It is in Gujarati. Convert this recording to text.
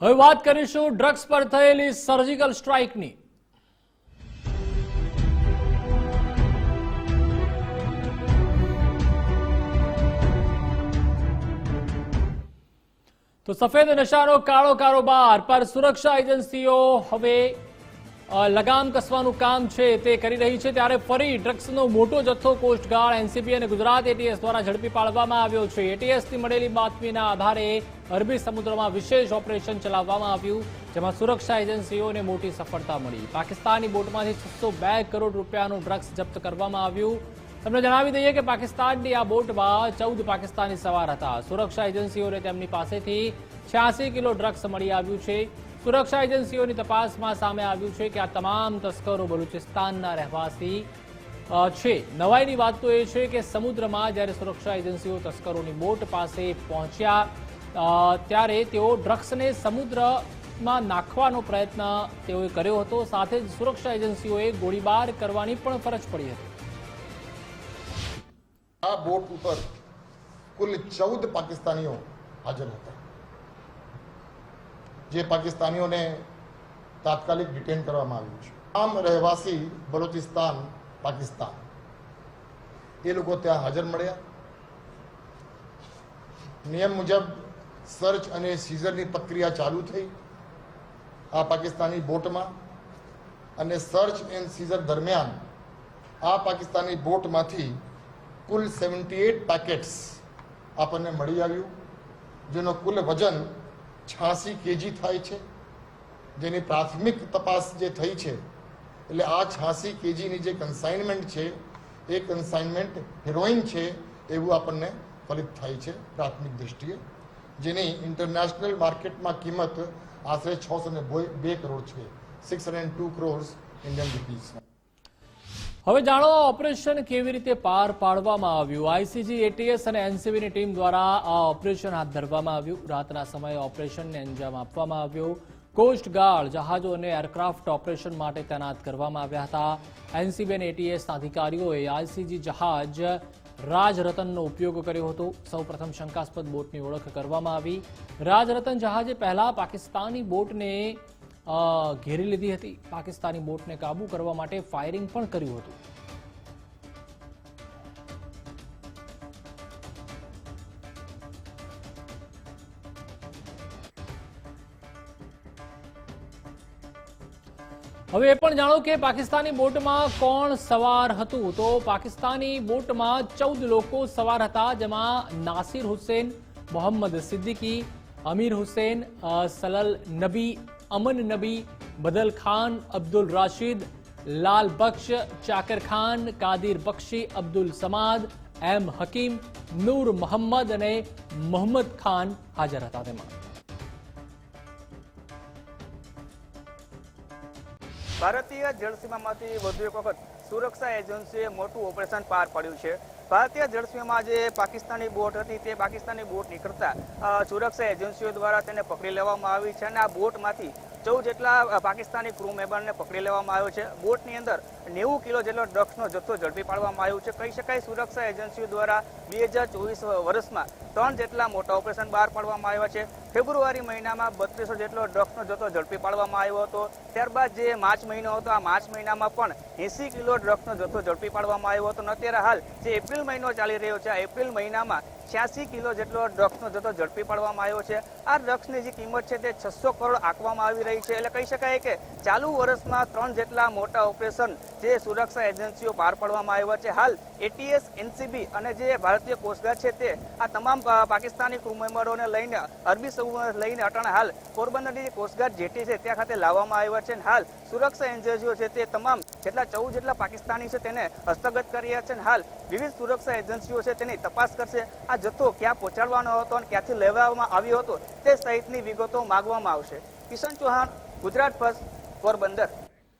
હવે વાત કરીશું ડ્રગ્સ પર થયેલી સર્જિકલ સ્ટ્રાઇકની તો સફેદ નશાનો કાળો કારોબાર પર સુરક્ષા એજન્સીઓ હવે લગામ કસવાનું કામ છે તે કરી રહી છે ત્યારે ફરી ડ્રગ્સનો મોટો જથ્થો કોસ્ટગાર્ડ એનસીબી અને ગુજરાત એટીએસ દ્વારા ઝડપી પાડવામાં આવ્યો છે. એટીએસથી મળેલી બાતમીના આધારે અરબી સમુદ્રમાં વિશેષ ઓપરેશન ચલાવવામાં આવ્યું, જેમાં સુરક્ષા એજન્સીઓને મોટી સફળતા મળી. પાકિસ્તાની બોટમાંથી છસો બે કરોડ રૂપિયાનું ડ્રગ્સ જપ્ત કરવામાં આવ્યું. તમને જણાવી દઈએ કે પાકિસ્તાનની આ બોટમાં ચૌદ પાકિસ્તાની સવાર હતા. સુરક્ષા એજન્સીઓને તેમની પાસેથી છ્યાસી કિલો ડ્રગ્સ મળી આવ્યું છે. સુરક્ષા એજન્સીઓની તપાસમાં સામે આવ્યું છે કે આ તમામ તસ્કરો બલુચિસ્તાનના રહેવાસી છે. નવાઈની વાત તો એ છે કે સમુદ્રમાં જ્યારે સુરક્ષા એજન્સીઓ તસ્કરોની બોટ પાસે પહોંચ્યા ત્યારે તેઓ ડ્રગ્સને સમુદ્રમાં નાખવાનો પ્રયત્ન તેઓએ કર્યો હતો. સાથે જ સુરક્ષા એજન્સીઓએ ગોળીબાર કરવાની પણ ફરજ પડી હતી. આ બોટ ઉપર કુલ ચૌદ પાકિસ્તાનીઓ હાજર હતા. જે પાકિસ્તાનીઓને તાત્કાલિક ડિટેન કરવામાં આવ્યું છે. આમ રહેવાસી બલોચિસ્તાન, પાકિસ્તાન. એ લોકો ત્યાં હાજર મળ્યા. નિયમ મુજબ સર્ચ અને સીઝરની પ્રક્રિયા ચાલુ થઈ આ પાકિસ્તાની બોટમાં અને સર્ચ એન્ડ સીઝર દરમિયાન આ પાકિસ્તાની બોટમાંથી કુલ સેવન્ટી એટ પેકેટ્સ આપણને મળી આવ્યું, જેનો કુલ વજન છ્યાસી કેજી થાય છે. જેની પ્રાથમિક તપાસ જે થઈ છે, એટલે આ છ્યાસી કેજીની જે કન્સાઇનમેન્ટ છે, એ કન્સાઇનમેન્ટ હિરોઈન છે એવું આપણને ફલિત થાય છે પ્રાથમિક દૃષ્ટિએ જેની ઇન્ટરનેશનલ માર્કેટમાં કિંમત આશરે છસો ને બે કરોડ છે. Six hundred two crores Indian rupees હવે જાણો, ઓપરેશન કેવી રીતે પાર પાડવામાં આવ્યું? આઈસીજી એટીએસ અને એનસીબીની ટીમ દ્વારા આ ઓપરેશન હાથ ધરવામાં આવ્યું. રાતના સમયે ઓપરેશનને અંજામ આપવામાં આવ્યો. કોસ્ટગાર્ડ જહાજો અને એરક્રાફ્ટ ઓપરેશન માટે તૈનાત કરવામાં આવ્યા હતા. એનસીબી અને એટીએસના અધિકારીઓએ આઈસીજી જહાજ રાજરતનનો ઉપયોગ કર્યો હતો. સૌપ્રથમ શંકાસ્પદ બોટની ઓળખ કરવામાં આવી. રાજરતન જહાજે પહેલા પાકિસ્તાની બોટને ઘેરી લીધી હતી પાકિસ્તાની બોટને કાબુ કરવા માટે ફાયરિંગ પણ કર્યું હતું. હવે એ પણ જાણો કે પાકિસ્તાની બોટમાં કોણ સવાર હતું. તો પાકિસ્તાની બોટમાં ચૌદ લોકો સવાર હતા, જેમાં નાસિર હુસેન, મોહમ્મદ સિદ્દીકી, અમીર હુસેન સલલ નબી અમન નબી બદલ ખાન અબ્દુલ રાશિદ લાલ બક્ષ ચાકર ખાન કાદિર બક્ષી અબ્દુલ સમાદ એમ હકીમ નૂર મોહમ્મદ અને મોહમ્મદ ખાન હાજર હતા તેમાં ભારતીય જળસીમામાંથી વધુ એક વખત સુરક્ષા એજન્સીએ મોટું ઓપરેશન પાર પાડ્યું છે. ભારતીય જળસીમામાં જે પાકિસ્તાની બોટ હતી તે પાકિસ્તાની બોટ નીકળતા સુરક્ષા એજન્સીઓ દ્વારા તેને પકડી લેવામાં આવી છે અને આ બોટમાંથી ચૌદ જેટલા પાકિસ્તાની ક્રૂ મેમ્બરને પકડી લેવામાં આવ્યો છે. બોટની અંદર નેવું કિલો જેટલો ડ્રગ્સનો જથ્થો ઝડપી પાડવામાં આવ્યો છે. કહી શકાય સુરક્ષા એજન્સીઓ દ્વારા બે હજાર ચોવીસ વર્ષમાં ત્રણ જેટલા મોટા ઓપરેશન બહાર પાડવામાં આવ્યા છે. ફેબ્રુઆરી મહિનામાં બત્રીસો જેટલો ડ્રગ્સનો જથ્થો ઝડપી પાડવામાં આવ્યો હતો. ત્યારબાદ જે માર્ચ મહિનો હતો, આ માર્ચ મહિનામાં પણ એસી કિલો ડ્રગ્સનો જથ્થો ઝડપી પાડવામાં આવ્યો હતો. અને અત્યારે હાલ જે એપ્રિલ મહિનો ચાલી રહ્યો છે, આ એપ્રિલ મહિનામાં છ્યાસી કિલો જેટલો ડ્રગ્સનો જથ્થો ઝડપી પાડવામાં આવ્યો છે. આ ડ્રગ્સની જે કિંમત છે તે છસો કરોડ આંકવામાં આવી રહી છે. એટલે કહી શકાય કે ચાલુ વર્ષમાં ત્રણ જેટલા મોટા ઓપરેશન જે સુરક્ષા એજન્સીઓ પાર પાડવામાં આવ્યા છે. હાલ એટીએસ, એનસીબી અને જે ભારતીય કોસ્ટગાર્ડ છે તે આ તમામ પાકિસ્તાની ક્રૂ મેમ્બરોને લઈને, અરબી સમુદ્ર લઈને અટાણે હાલ પોરબંદરની જે કોસ્ટગાર્ડ જેટી છે ત્યાં ખાતે લાવવામાં આવ્યા છે અને હાલ સુરક્ષા એજન્સીઓ છે તે તમામ જેટલા ચૌદ જેટલા પાકિસ્તાની છે તેને હસ્તગત કર્યા છે અને હાલ વિવિધ સુરક્ષા એજન્સીઓ છે તેની તપાસ કરશે. આ જથ્થો ક્યાં પહોંચાડવાનો હતો અને ક્યાંથી લેવામાં આવ્યો હતો તે સહિતની વિગતો માગવામાં આવશે. કિશન ચૌહાણ, ગુજરાત ફર્સ્ટ પોરબંદર.